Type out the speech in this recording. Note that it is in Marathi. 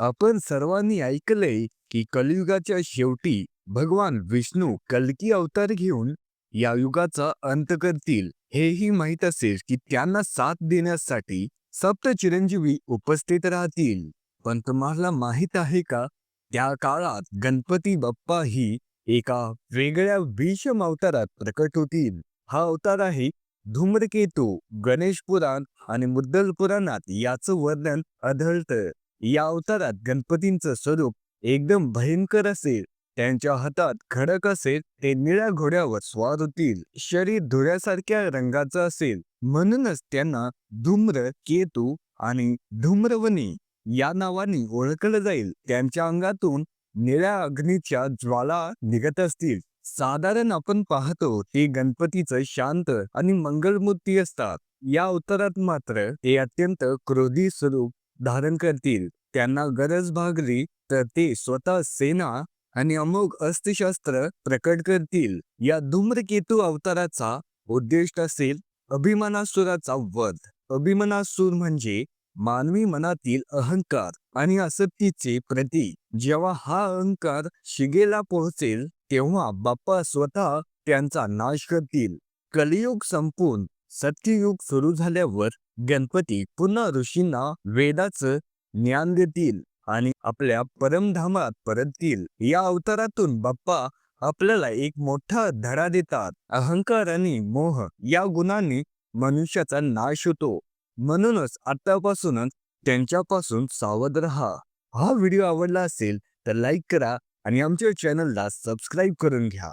आपण सर्वांनी ऐकलंय की कलियुगाच्या शेवटी भगवान विष्णू कलकी अवतार घेऊन या युगाचा अंत करतील. हेही माहीत असेल की त्यांना साथ देण्यासाठी सप्त चिरंजीवी उपस्थित राहतील. पण तुम्हाला माहीत आहे का? त्या काळात गणपती बाप्पा ही एका वेगळ्या भीषम अवतारात प्रकट होतील. हा अवतार आहे धूम्रकेतू गणेश पुराण आणि मुद्दल पुराणात याचं वर्णन आढळतं. या अवतारात गणपतींचं स्वरूप एकदम भयंकर असेल. त्यांच्या हातात खडक असेल ते निळ्या घोड्यावर स्वार होतील. शरीर धुळ्यासारख्या रंगाचं असेल. म्हणूनच त्यांना धूम्र केतू आणि धूम्रवनी या नावाने ओळखलं जाईल. त्यांच्या अंगातून निळ्या अग्नीच्या ज्वाला निघत असतील. साधारण आपण पाहतो ते गणपतीचं शांत आणि मंगलमूर्ती असतात. या अवतारात मात्र ते अत्यंत क्रोधी स्वरूप धारण करतील. त्यांना गरज भागली तर ते स्वतः सेना आणि अमोघ अस्त्रशस्त्र प्रकट करतील. या धूम्रकेतू अवताराचा उद्दिष्ट असेल अभिमानासुराचा वध. अभिमानासूर म्हणजे मानवी मनातील अहंकार आणि असत्तीचे प्रती जेव्हा हा अहंकार शिगेला पोहोचेल तेव्हा बाप्पा स्वतः त्यांचा नाश करतील. कलियुग संपून सत्ययुग सुरू झाल्यावर गणपती पुन्हा ऋषींना वेदाचं ज्ञान देतील आणि आपल्या परमधामात परततील. या अवतारातून बाप्पा आपल्याला एक मोठा धडा देतात. अहंकार आणि मोह या गुणांनी मनुष्याचा नाश होतो. म्हणूनच आतापासूनच त्यांच्यापासून सावध राहा. हा व्हिडिओ आवडला असेल तर लाईक करा आणि आमच्या चॅनलला सबस्क्राईब करून घ्या.